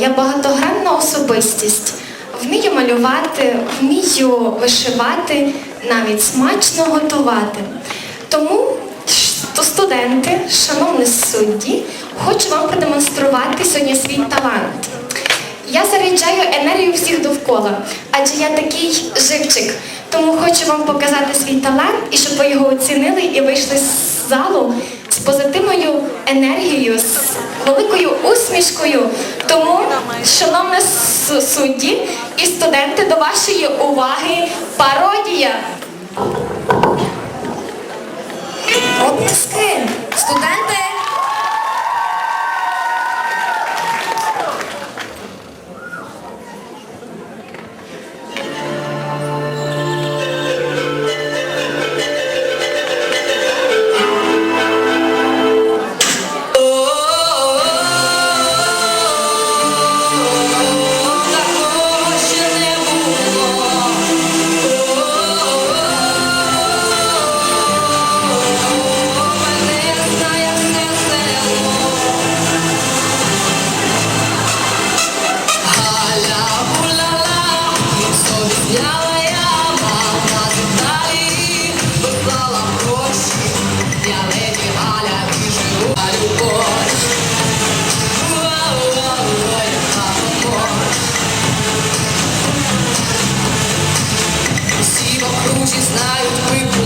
я багатогранна особистість. Вмію малювати, вмію вишивати, навіть смачно готувати. Тому, ш- студенти, шановні судді, хочу вам продемонструвати сьогодні свій талант. Я заряджаю енергію всіх довкола, адже я такий живчик. Тому хочу вам показати свій талант і щоб ви його оцінили і вийшли з залу з позитивною енергією, з великою усмішкою. Тому, шановні судді і студенти, до вашої уваги пародія. всі по знають прибу.